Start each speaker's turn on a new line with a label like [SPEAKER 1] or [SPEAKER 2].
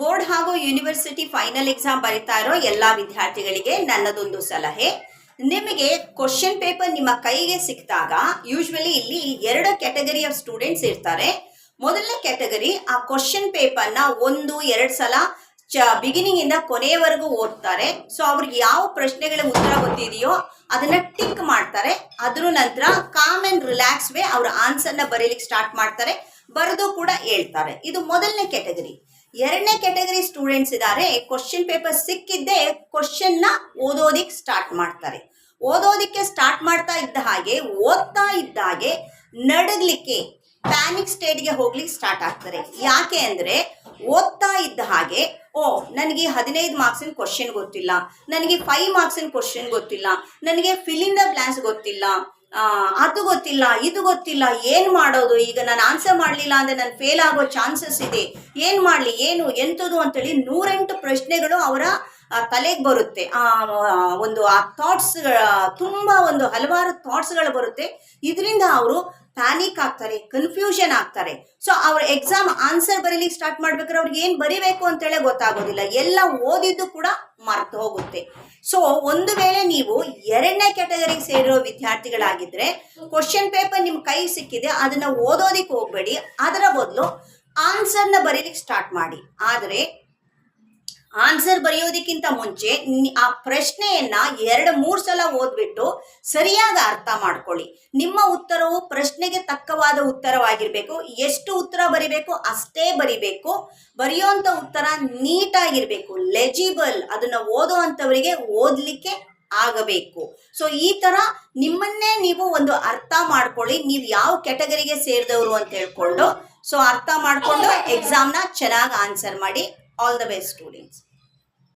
[SPEAKER 1] Board ಹಾಗೂ university final exam ಬರೀತಾ ಇರೋ ಎಲ್ಲ ವಿದ್ಯಾರ್ಥಿಗಳಿಗೆ ನನ್ನದೊಂದು ಸಲಹೆ. ನಿಮಗೆ ಕ್ವಶನ್ ಪೇಪರ್ ನಿಮ್ಮ ಕೈಗೆ ಸಿಕ್ಕಿದಾಗ ಯೂಶ್ವಲಿ ಇಲ್ಲಿ ಎರಡು ಕ್ಯಾಟಗರಿ ಆಫ್ ಸ್ಟೂಡೆಂಟ್ಸ್ ಇರ್ತಾರೆ. ಮೊದಲನೇ ಕ್ಯಾಟಗರಿ ಆ ಕ್ವಶನ್ ಪೇಪರ್ನ ಒಂದು, ಎರಡು ಸಲ ಚ ಬಿಗಿನಿಂಗ್ ಇಂದ ಕೊನೆಯವರೆಗೂ ಓದ್ತಾರೆ. ಸೊ ಅವ್ರಿಗೆ ಯಾವ ಪ್ರಶ್ನೆಗಳ ಉತ್ತರ ಗೊತ್ತಿದೆಯೋ ಅದನ್ನ ಟಿಕ್ ಮಾಡ್ತಾರೆ. ಅದ್ರ ನಂತರ ಕಾಮ್ ಅಂಡ್ ರಿಲ್ಯಾಕ್ಸ್ ವೇ ಅವ್ರ ಆನ್ಸರ್ನ ಬರೀಲಿಕ್ಕೆ ಸ್ಟಾರ್ಟ್ ಮಾಡ್ತಾರೆ. ಬರೆದು ಕೂಡ ಹೇಳ್ತಾರೆ. ಇದು ಮೊದಲನೇ ಕ್ಯಾಟಗರಿ. ಎರಡನೇ ಕ್ಯಾಟಗರಿ ಸ್ಟೂಡೆಂಟ್ಸ್ ಇದ್ದಾರೆ ಕ್ವಶನ್ ಪೇಪರ್ ಸಿಕ್ಕಿದ್ದೇ ಕ್ವಶನ್ ಓದೋದಿಕ್ಕೆ ಓದೋದಿಕ್ ಸ್ಟಾರ್ಟ್ ಮಾಡ್ತಾರೆ. ಓದೋದಿಕ್ಕೆ ಸ್ಟಾರ್ಟ್ ಮಾಡ್ತಾ ಇದ್ದ ಹಾಗೆ ಓದ್ತಾ ಇದ್ದ ಹಾಗೆ ನಡಗ್ಲಿಕ್ಕೆ ಪ್ಯಾನಿಕ್ ಸ್ಟೇಟ್ಗೆ ಹೋಗ್ಲಿಕ್ಕೆ ಸ್ಟಾರ್ಟ್ ಆಗ್ತಾರೆ. ಯಾಕೆ ಅಂದ್ರೆ ಓದ್ತಾ ಇದ್ದ ಹಾಗೆ ಓ ನನಗೆ ಹದಿನೈದು ಮಾರ್ಕ್ಸಿನ ಕ್ವಶನ್ ಗೊತ್ತಿಲ್ಲ. ನನಗೆ ಫೈವ್ ಮಾರ್ಕ್ಸಿನ ಕ್ವಶನ್ ಗೊತ್ತಿಲ್ಲ. ನನಗೆ ಫಿಲಿಂದ ಬ್ಲಾನ್ಸ್ ಗೊತ್ತಿಲ್ಲ. ಆ, ಅದು ಗೊತ್ತಿಲ್ಲ, ಇದು ಗೊತ್ತಿಲ್ಲ, ಏನು ಮಾಡೋದು? ಈಗ ನಾನು ಆನ್ಸರ್ ಮಾಡಲಿಲ್ಲ ಅಂದರೆ ನಾನು ಫೇಲ್ ಆಗೋ ಚಾನ್ಸಸ್ ಇದೆ. ಏನು ಮಾಡಲಿ, ಏನು ಎಂಥದ್ದು ಅಂತೇಳಿ ನೂರೆಂಟು ಪ್ರಶ್ನೆಗಳು ಅವರ ತಲೆಗೆ ಬರುತ್ತೆ. ಆ ಒಂದು, ಆ ಥಾಟ್ಸ್ ತುಂಬ ಒಂದು ಹಲವಾರು ಥಾಟ್ಸ್ಗಳು ಬರುತ್ತೆ. ಇದರಿಂದ ಅವರು ಪ್ಯಾನಿಕ್ ಆಗ್ತಾರೆ ಕನ್ಫ್ಯೂಷನ್ ಆಗ್ತಾರೆ. ಸೊ ಅವ್ರ ಎಕ್ಸಾಮ್ ಆನ್ಸರ್ ಬರೀಲಿಕ್ಕೆ ಸ್ಟಾರ್ಟ್ ಮಾಡ್ಬೇಕಾದ್ರೆ ಅವ್ರಿಗೆ ಏನು ಬರಿಬೇಕು ಅಂತೇಳಿ ಗೊತ್ತಾಗೋದಿಲ್ಲ. ಎಲ್ಲ ಓದಿದ್ದು ಕೂಡ ಮರ್ತು ಹೋಗುತ್ತೆ. ಸೊ ಒಂದು ವೇಳೆ ನೀವು ಎರಡನೇ ಕ್ಯಾಟಗರಿಗೆ ಸೇರಿರೋ ವಿದ್ಯಾರ್ಥಿಗಳಾಗಿದ್ರೆ ಕ್ವಶನ್ ಪೇಪರ್ ನಿಮ್ಮ ಕೈ ಸಿಕ್ಕಿದೆ, ಅದನ್ನ ಓದೋದಿಕ್ಕೆ ಹೋಗಬೇಡಿ. ಅದರ ಬದಲು ಆನ್ಸರ್ನ ಬರೀಲಿಕ್ಕೆ ಸ್ಟಾರ್ಟ್ ಮಾಡಿ. ಆದರೆ ಆನ್ಸರ್ ಬರೆಯೋದಕ್ಕಿಂತ ಮುಂಚೆ ಆ ಪ್ರಶ್ನೆಯನ್ನ ಎರಡು ಮೂರು ಸಲ ಓದ್ಬಿಟ್ಟು ಸರಿಯಾಗಿ ಅರ್ಥ ಮಾಡ್ಕೊಳ್ಳಿ. ನಿಮ್ಮ ಉತ್ತರವು ಪ್ರಶ್ನೆಗೆ ತಕ್ಕವಾದ ಉತ್ತರವಾಗಿರ್ಬೇಕು. ಎಷ್ಟು ಉತ್ತರ ಬರಿಬೇಕು ಅಷ್ಟೇ ಬರಿಬೇಕು. ಬರೆಯುವಂತ ಉತ್ತರ ನೀಟಾಗಿರ್ಬೇಕು. ಲೆಜಿಬಲ್ ಅದನ್ನ ಓದೋ ಓದ್ಲಿಕ್ಕೆ ಆಗಬೇಕು. ಸೊ ಈ ತರ ನಿಮ್ಮನ್ನೇ ನೀವು ಒಂದು ಅರ್ಥ ಮಾಡ್ಕೊಳ್ಳಿ. ನೀವು ಯಾವ ಕೆಟಗರಿಗೆ ಸೇರಿದವರು ಅಂತ ಹೇಳ್ಕೊಂಡು. ಸೊ ಅರ್ಥ ಮಾಡ್ಕೊಂಡು ಎಕ್ಸಾಮ್ನ ಚೆನ್ನಾಗಿ ಆನ್ಸರ್ ಮಾಡಿ. All the best students